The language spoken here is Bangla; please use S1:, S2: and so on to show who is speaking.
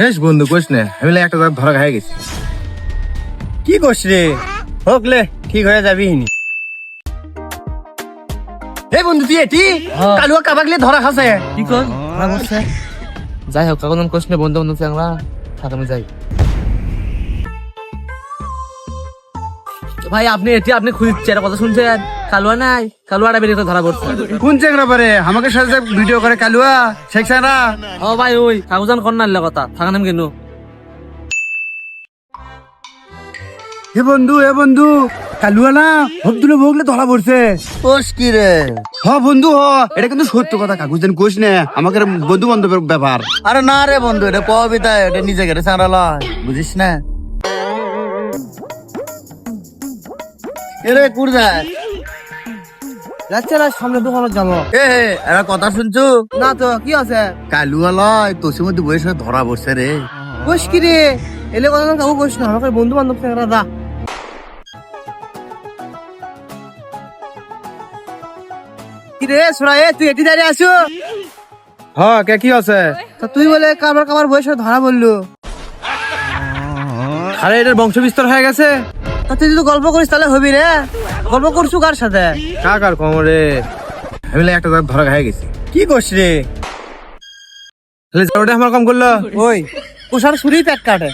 S1: হেস বন্ধু কোস না আমি লে একটা ধরা খাই গেছি।
S2: কি করছ রে? হোক লে ঠিক হয়ে যাবি হিনি
S1: হে বন্ধু তুই এটি? কালুয়া কাবাকলে ধরা খাসে
S3: কি কর? যাই হোক কাকন কোশ নে বন্ধু বন্ধু চাংলা থাক আমি যাই। ভাই আপনি এটি আপনি খুঁজছে একটা কথা শুনছেন? কালুয়া নাই? কালুয়াটা বেরিয়ে তো ধরা পড়ছে।
S1: কোন চেংরা পারে? আমাকে সাথে ভিডিও করে কালুয়া শেখ সারা
S3: ও ভাই ওই কাগজান কর না কথা থাকানাম কেন
S1: হে বন্ধু হে বন্ধু কালুয়া না? হবদুলে ভোগলে ধরা পড়ছে।
S2: কোষ কি রে?
S1: হ বন্ধু হ। এটা কিন্তু সত্য কথা কাকু যেন কোস না। আমাকে বন্ধু বান্ধবের ব্যাপার।
S2: আরে না রে বন্ধু এটা কবিতা এটা নিজে চাঁড়া লয় বুঝিস না? এরে
S3: যাচ্ছে না সামনে দোকানে যাব।
S2: এ এরা কথা শুনছু?
S3: না তো কি আছে?
S2: তোষের মধ্যে বয়স ধরা রে।
S3: কোশ কি রে? এলে কথা কাকু কোশ না আমাকে বন্ধু বান্ধব চাংলা দা কি রে সোরা এ তুই এটি দাঁড়িয়ে আসো
S1: হ কে কি আছে?
S3: তা তুই বলে কাবার কাবার বয়স ধরা বলল
S1: আরে এটার বংশ বিস্তার হয়ে গেছে?
S3: তা তুই যদি গল্প করিস তাহলে হবি রে। গল্প করছু কার সাথে?
S1: কাকার কমরে আমি লে একটা ধরা খাই গেছি।
S2: কি করছ রে?
S1: তাহলে জড়টা আমার কম করল।
S3: ওই কুষার শুরুই পেট কাটে।